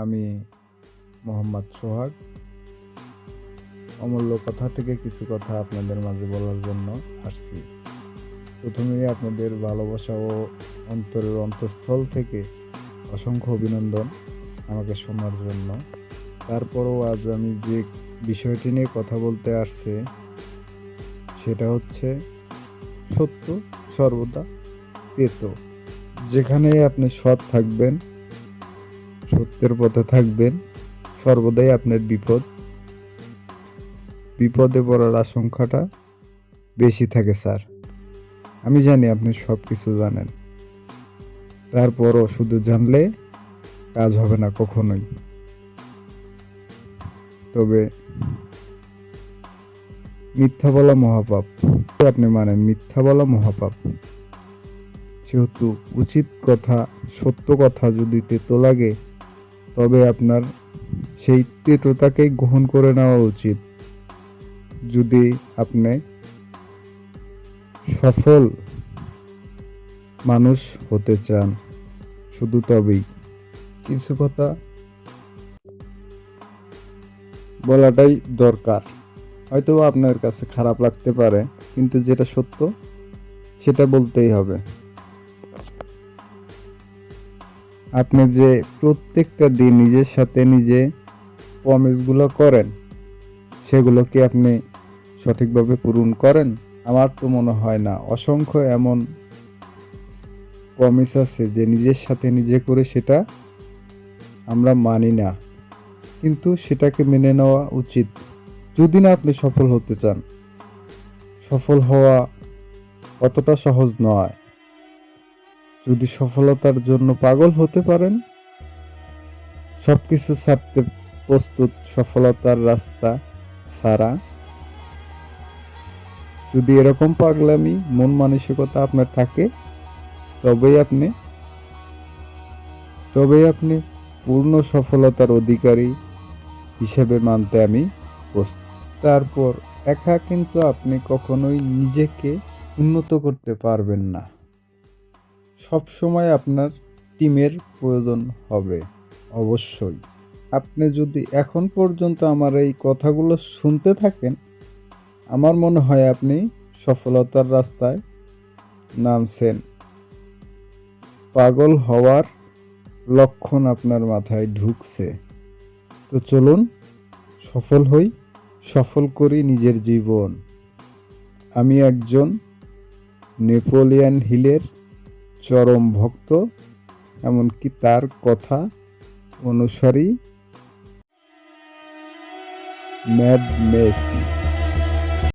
আমি মোহাম্মদ সোহাগ। অমূল্য কথা থেকে কিছু কথা আপনাদের মাঝে বলার জন্য আসছি। প্রথমেই আপনাদের ভালোবাসা ও অন্তরের অন্তঃস্থল থেকে অসংখ্য অভিনন্দন আমাকে শোনার জন্য। তারপরও আজ আমি যে বিষয়টি নিয়ে কথা বলতে আসছে, সেটা হচ্ছে সত্য সর্বদা তেতো। যেখানেই আপনি সৎ থাকবেন সত্যের পথে থাকবেন, সর্বদাই আপনার বিপদ, বিপদে পড়ার আশঙ্কাটা বেশি থাকে স্যার। আমি জানি আপনি সব কিছু জানেন। তারপরও শুধু জানলে কাজ হবে না কখনোই। তবে মিথ্যা বলা মহাপাপ। আপনি মানেন মিথ্যা বলা মহাপাপ। সেহেতু উচিত কথা, সত্য কথা যদি তেতো লাগে তবে আপনার সেই তেতোটাকেই গ্রহণ করে নেওয়া উচিত। যদি আপনি সফল মানুষ হতে চান, শুধু তবেই। কিছু কথা বলাটাই দরকার। হয়তো আপনার কাছে খারাপ লাগতে পারে, কিন্তু যেটা সত্য, সেটা বলতেই হবে। আপনি যে প্রত্যেকটা দিন নিজের সাথে নিজে প্রমিসগুলো করেন, সেগুলো কি আপনি সঠিকভাবে পূরণ করেন? আমার তো মনে হয় না। অসংখ্য এমন প্রমিস আছে যে নিজের সাথে নিজে করে সেটা আমরা মানি না। কিন্তু সেটাকে মেনে নেওয়া উচিত। যদি না আপনি সফল হতে চান, সফল হওয়া অতটা সহজ নয়। যদি সফলতার জন্য পাগল হতে পারেন, সবকিছু ছাড়তে প্রস্তুত সফলতার রাস্তা ছাড়া। যদি এরকম পাগলামি, মন মানসিকতা আপনার থাকে, তবেই আপনি তবেই আপনি পূর্ণ সফলতার অধিকারী হিসেবে মানতে আমি তারপর একা কিন্তু আপনি কখনোই নিজেকে উন্নত করতে পারবেন না। সব সময় আপনার টিমের প্রয়োজন হবে, অবশ্যই। আপনি যদি এখন পর্যন্ত আমার এই কথাগুলো শুনতে থাকেন, আমার মনে হয় আপনি সফলতার রাস্তায় নামছেন। পাগল হওয়ার লক্ষণ আপনার মাথায় ঢুকছে। তো চলুন, সফল হই, সফল করি নিজের জীবন। আমি একজন নেপোলিয়ান হিলের চরম ভক্ত এমনকি তার কথা অনুসারী। Mad Messi.